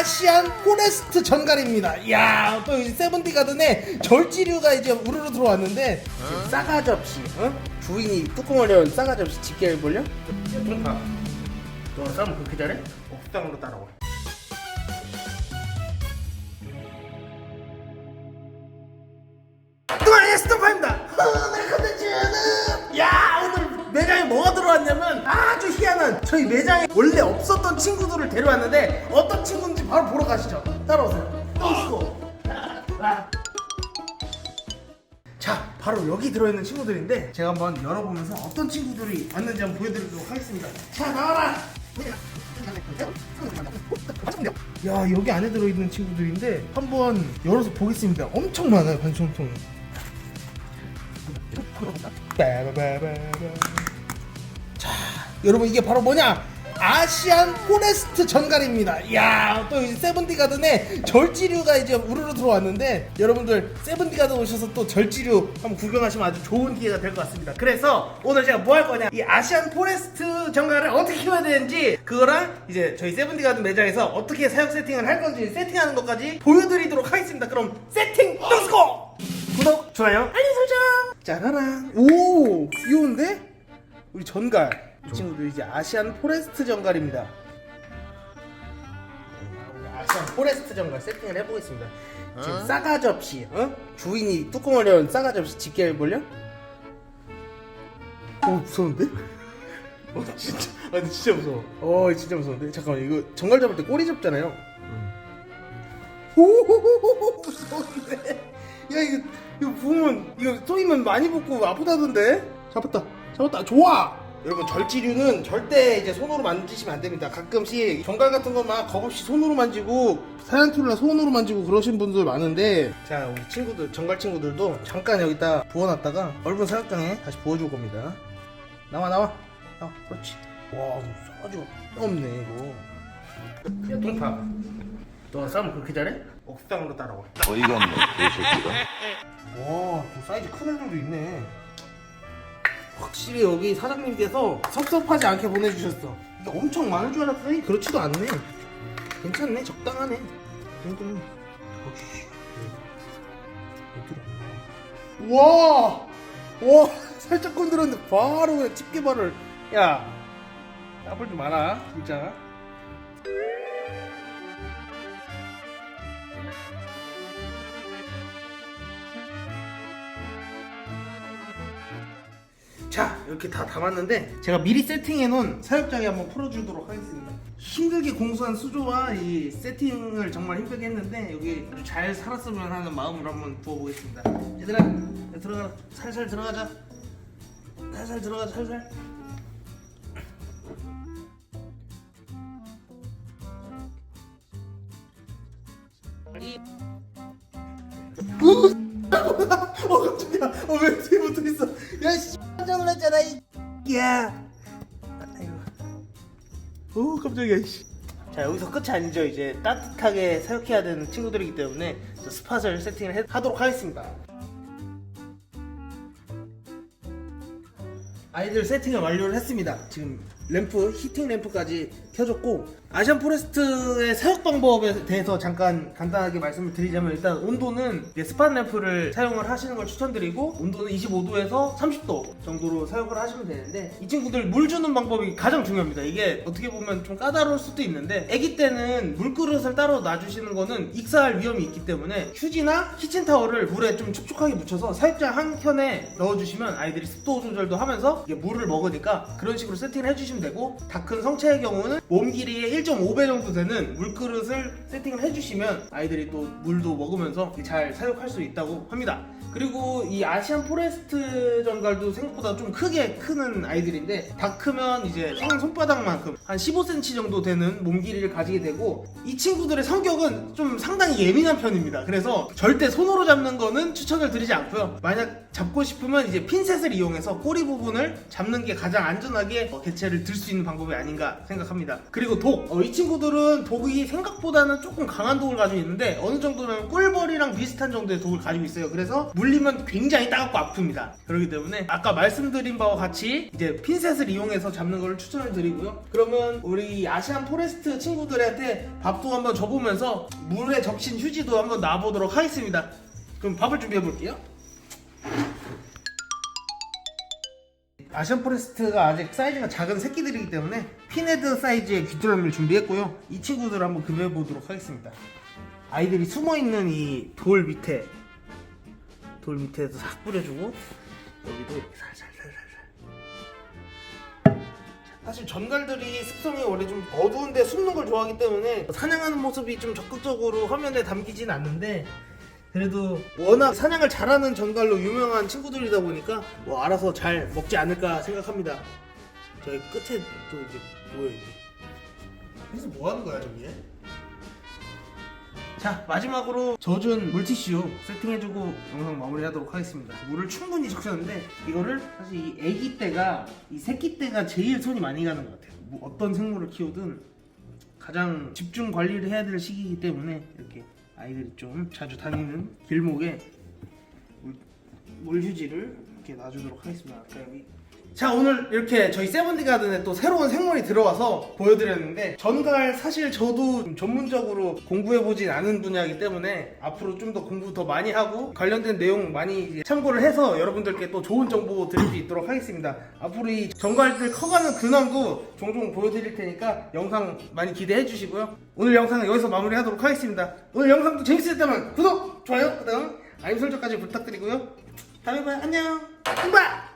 아시안 포레스트 전갈입니다. 이야, 또 세븐티 가든에 절지류가 이제 우르르 들어왔는데 지금 싸가지 없이 어? 주인이 뚜껑을 연 싸가지 없이 집게 해볼려? 야, 동파. 너 싸움 그렇게 잘해? 옥상으로 따라와. 뚜아의 스톱파입니다. 오늘 컨텐츠는 야 오늘 매장에 뭐가 들어왔냐면 아주 희한한 저희 매장에 원래 없었던 친구들을 데려왔는데 바로 보러 가시죠. 따라오세요. 고 자, 바로 여기 들어있는 친구들인데 제가 한번 열어보면서 어떤 친구들이 왔는지 한번 보여드리도록 하겠습니다. 자, 나와라. 야, 여기 안에 들어있는 친구들인데 한번 열어서 보겠습니다. 엄청 많아요. 빠바바바바. 자, 여러분 이게 바로 뭐냐? 아시안 포레스트 전갈입니다. 이야, 또 여기 세븐티 가든에 절지류가 이제 우르르 들어왔는데 여러분들 세븐티 가든 오셔서 또 절지류 한번 구경하시면 아주 좋은 기회가 될 것 같습니다. 그래서 오늘 제가 뭐 할 거냐? 이 아시안 포레스트 전갈을 어떻게 키워야 되는지 그거랑 이제 저희 세븐티 가든 매장에서 어떻게 사육 세팅을 할 건지 세팅하는 것까지 보여드리도록 하겠습니다. 그럼 세팅 렛츠고! 구독, 좋아요, 알림 설정. 짜라란. 오, 귀여운데? 우리 전갈. 이 친구도 이제 아시안 포레스트 전갈입니다. 우리 아시안 포레스트 전갈 세팅을 해보겠습니다. 지금 싸가지 없이, 어? 주인이 뚜껑을 연 싸가지 없이 집게 해볼려? 어, 무서운데? 어, 진짜, 아, 근데 진짜 무서워. 어, 진짜 무서운데? 잠깐만, 이거 전갈 잡을 때 꼬리 잡잖아요. 오, 무서운데? 야, 이거, 이거 부으면, 이거 쏘이면 많이 붙고 아프다던데? 잡았다. 잡았다. 좋아! 여러분, 절지류는 절대 이제 손으로 만지시면 안 됩니다. 가끔씩 정갈 같은 거 막 겁없이 손으로 만지고, 사양툴이나 손으로 만지고 그러신 분들 많은데, 자, 우리 친구들, 정갈 친구들도 잠깐 여기다 부어놨다가 얼분 사육장에 다시 부어줄 겁니다. 나와, 나와. 나와. 그렇지. 와, 싸가지고 없네, 이거. 야, 똥파. 너 싸움 그렇게 잘해? 옥상으로 따라와. 어이가 없네 개새끼가 와, 또 사이즈 큰 애들도 있네. 확실히 여기 사장님께서 섭섭하지 않게 보내주셨어. 엄청 많을 줄 알았더니 그렇지도 않네. 괜찮네, 적당하네. 어디로? 와, 와, 살짝 건드렸는데 바로 그냥 집게발을. 야, 나쁠 좀 마라, 진짜. 자 이렇게 다 담았는데 제가 미리 세팅해 놓은 사육장에 한번 풀어주도록 하겠습니다. 힘들게 공수한 수조와 이 세팅을 정말 힘들게 했는데 여기 잘 살았으면 하는 마음으로 한번 부어보겠습니다. 얘들아 들어가 살살 들어가자. 살살 들어가자 살살 어 깜짝이야. 어왜 뒤에 붙어있어 깜짝 놀랐잖아 이 야 아이고 오 깜짝이야 씨. 자 여기서 끝이 아니죠 이제 따뜻하게 사육해야 되는 친구들이기 때문에 저 스팟을 세팅을 해- 하도록 하겠습니다 아이들 세팅을 완료를 했습니다. 지금 램프, 히팅 램프까지 켜줬고 아시안 포레스트의 사육 방법에 대해서 잠깐 간단하게 말씀을 드리자면 일단 온도는 스팟 램프를 사용을 하시는 걸 추천드리고 온도는 25도에서 30도 정도로 사용을 하시면 되는데 이 친구들 물 주는 방법이 가장 중요합니다. 이게 어떻게 보면 좀 까다로울 수도 있는데 아기 때는 물그릇을 따로 놔주시는 거는 익사할 위험이 있기 때문에 휴지나 키친타월을 물에 좀 촉촉하게 묻혀서 사육장 한 켠에 넣어주시면 아이들이 습도 조절도 하면서 물을 먹으니까 그런 식으로 세팅을 해주시면 되고 다 큰 성체의 경우는 몸 길이의 1.5배 정도 되는 물그릇을 세팅을 해주시면 아이들이 또 물도 먹으면서 잘 사육할 수 있다고 합니다. 그리고 이 아시안 포레스트 전갈도 생각보다 좀 크게 크는 아이들인데 다 크면 이제 생 손바닥만큼 한 15cm 정도 되는 몸 길이를 가지게 되고 이 친구들의 성격은 좀 상당히 예민한 편입니다. 그래서 절대 손으로 잡는 거는 추천을 드리지 않고요. 만약 잡고 싶으면 이제 핀셋을 이용해서 꼬리 부분을 잡는 게 가장 안전하게 어, 개체를 들 수 있는 방법이 아닌가 생각합니다. 그리고 독. 어, 이 친구들은 독이 생각보다는 조금 강한 독을 가지고 있는데 어느 정도는 꿀벌이랑 비슷한 정도의 독을 가지고 있어요. 그래서 물리면 굉장히 따갑고 아픕니다. 그렇기 때문에 아까 말씀드린 바와 같이 이제 핀셋을 이용해서 잡는 걸 추천을 드리고요. 그러면 우리 아시안 포레스트 친구들한테 밥도 한번 줘보면서 물에 적신 휴지도 한번 놔보도록 하겠습니다. 그럼 밥을 준비해 볼게요. 아시안 포레스트가 아직 사이즈가 작은 새끼들이기 때문에 피네드 사이즈의 귀뚜라미를 준비했고요. 이 친구들을 한번 급여해 보도록 하겠습니다. 아이들이 숨어 있는 이 돌 밑에 돌 밑에도 싹 뿌려주고 여기도 이렇게 살살살살살. 사실 전갈들이 습성이 원래 좀 어두운데 숨는 걸 좋아하기 때문에 사냥하는 모습이 좀 적극적으로 화면에 담기진 않는데 그래도 워낙 사냥을 잘하는 전갈로 유명한 친구들이다 보니까 뭐 알아서 잘 먹지 않을까 생각합니다. 저희 끝에 또 이제 뭐예요? 여기서 뭐 하는 거야 저기에? 자 마지막으로 젖은 물티슈 세팅해주고 영상 마무리하도록 하겠습니다. 물을 충분히 적셨는데 이거를 사실 이 아기 때가 이 새끼 때가 제일 손이 많이 가는 것 같아요. 뭐 어떤 생물을 키우든 가장 집중 관리를 해야 될 시기이기 때문에 이렇게 아이들이 좀 자주 다니는 길목에 물, 물 휴지를 이렇게 놔주도록 하겠습니다. 아까 여기 자 오늘 이렇게 저희 세븐디 가든에 또 새로운 생물이 들어와서 보여드렸는데 전갈 사실 저도 좀 전문적으로 공부해보진 않은 분야이기 때문에 앞으로 좀 더 공부 더 많이 하고 관련된 내용 많이 참고를 해서 여러분들께 또 좋은 정보 드릴 수 있도록 하겠습니다. 앞으로 이 전갈들 커가는 근황도 종종 보여드릴 테니까 영상 많이 기대해 주시고요. 오늘 영상은 여기서 마무리하도록 하겠습니다. 오늘 영상도 재밌으셨다면 구독, 좋아요, 그 다음 알림 설정까지 부탁드리고요. 다음에 봐요. 안녕. 바